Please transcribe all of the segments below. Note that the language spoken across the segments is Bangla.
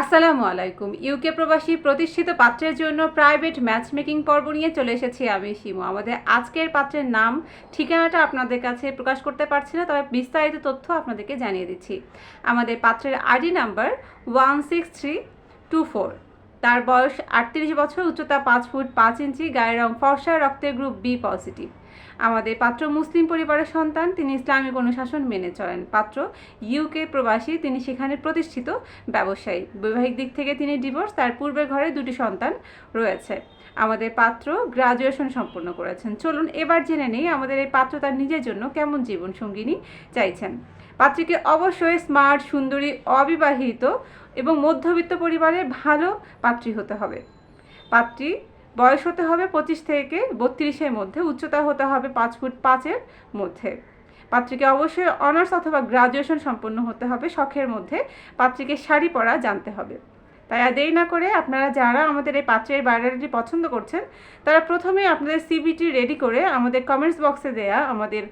আসসালামু আলাইকুম। ইউকে প্রবাসী প্রতিষ্ঠিত পাত্রের জন্য প্রাইভেট ম্যাচ মেকিং পর্ব নিয়ে চলে এসেছি আমি শিমু। আমাদের আজকের পাত্রের নাম, ঠিকানাটা আপনাদের কাছে প্রকাশ করতে পারছি না, তবে বিস্তারিত তথ্য আপনাদেরকে জানিয়ে দিচ্ছি। আমাদের পাত্রের ID number one six three two four তার বয়স আটত্রিশ বছর, উচ্চতা পাঁচ ফুট পাঁচ ইঞ্চি, গায়ের রং ফর্সা রক্তের গ্রুপ বি পজিটিভ আমাদের পাত্র মুসলিম পরিবারের সন্তান, তিনি ইসলামিক অনুশাসন মেনে চলেন। পাত্র ইউকে প্রবাসী, তিনি সেখানে প্রতিষ্ঠিত ব্যবসায়ী। বৈবাহিক দিক থেকে তিনি ডিভোর্স তার পূর্বের ঘরে দুটি সন্তান রয়েছে। আমাদের পাত্র গ্রাজুয়েশন সম্পন্ন করেছেন। চলুন এবার জেনে নেই আমাদের এই পাত্র তার নিজের জন্য কেমন জীবন সঙ্গিনী চাইছেন। পাত্রীকে অবশ্যই স্মার্ট সুন্দরী, অবিবাহিত এবং মধ্যবিত্ত পরিবারের ভালো পাত্রী হতে হবে। পাত্রী বয়স হতে হবে পঁচিশ থেকে বত্রিশের মধ্যে, উচ্চতা হতে হবে পাঁচ ফুট পাঁচের মধ্যে। পাত্রীকে অবশ্যই অনার্স অথবা গ্রাজুয়েশন সম্পন্ন হতে হবে, শখের মধ্যে পাত্রীকে শাড়ি পরা জানতে হবে। তাই আর দেরি না করে আপনারা যারা আমাদের এই পাত্রের বায়োডাটাটি পছন্দ করছেন, তারা প্রথমে আপনাদের সিবিটি রেডি করে আমাদের কমেন্টস বক্সে দেয়া আমাদের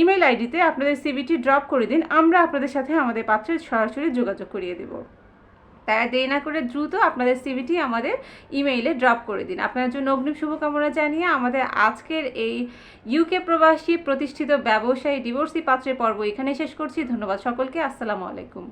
ইমেল আইডিতে আপনাদের সিবিটি ড্রপ করে দিন, আমরা আপনাদের সাথে আমাদের পাত্রের সরাসরি যোগাযোগ করিয়ে দেবো। তাই দেরি না করে দ্রুত আপনাদের সিভিটি আমাদের ইমেইলে ড্রপ করে দিন। আপনার জন্য অগ্নিম শুভকামনা জানিয়ে আমাদের আজকের এই ইউকে প্রবাসী প্রতিষ্ঠিত ব্যবসায়ী ডিভোর্সি পাত্রের পর্ব এখানে শেষ করছি। ধন্যবাদ সকলকে। আসসালামু আলাইকুম।